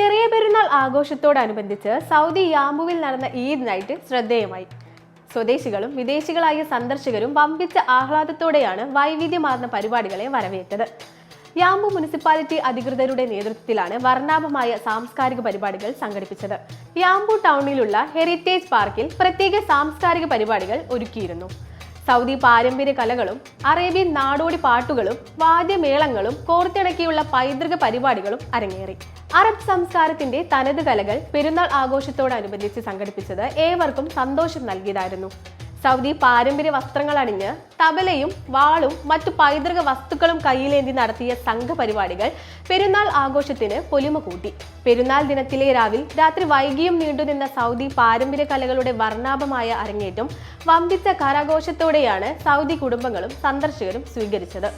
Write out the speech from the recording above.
ചെറിയ പെരുന്നാൾ ആഘോഷത്തോടനുബന്ധിച്ച് സൗദി യാമ്പുവിൽ നടന്ന ഈദ് നൈറ്റ് ശ്രദ്ധേയമായി. സ്വദേശികളും വിദേശികളായ സന്ദർശകരും വമ്പിച്ച ആഹ്ലാദത്തോടെയാണ് വൈവിധ്യമാർന്ന പരിപാടികളെ വരവേറ്റത്. യാമ്പു മുനിസിപ്പാലിറ്റി അധികൃതരുടെ നേതൃത്വത്തിലാണ് വർണാഭമായ സാംസ്കാരിക പരിപാടികൾ സംഘടിപ്പിച്ചത്. യാമ്പു ടൗണിലുള്ള ഹെറിറ്റേജ് പാർക്കിൽ പ്രത്യേക സാംസ്കാരിക പരിപാടികൾ ഒരുക്കിയിരുന്നു. സൗദി പാരമ്പര്യ കലകളും അറേബ്യൻ നാടോടി പാട്ടുകളും വാദ്യമേളങ്ങളും കോർത്തിണക്കിയുള്ള പൈതൃക പരിപാടികളും അരങ്ങേറി. അറബ് സംസ്കാരത്തിന്റെ തനത് കലകൾ പെരുന്നാൾ ആഘോഷത്തോടനുബന്ധിച്ച് സംഘടിപ്പിച്ചത് ഏവർക്കും സന്തോഷം നൽകിയതായിരുന്നു. സൗദി പാരമ്പര്യ വസ്ത്രങ്ങൾ അണിഞ്ഞ് തബലയും വാളും മറ്റു പൈതൃക വസ്തുക്കളും കയ്യിലേന്തി നടത്തിയ സംഘപരിപാടികൾ പെരുന്നാൾ ആഘോഷത്തിന് പൊലിമ കൂട്ടി. പെരുന്നാൾ ദിനത്തിലെ രാവിൽ രാത്രി വൈകിയും നീണ്ടുനിന്ന സൗദി പാരമ്പര്യ കലകളുടെ വർണാഭമായ അരങ്ങേറ്റം വമ്പിച്ച കരാഘോഷത്തോടെയാണ് സൗദി കുടുംബങ്ങളും സന്ദർശകരും സ്വീകരിച്ചത്.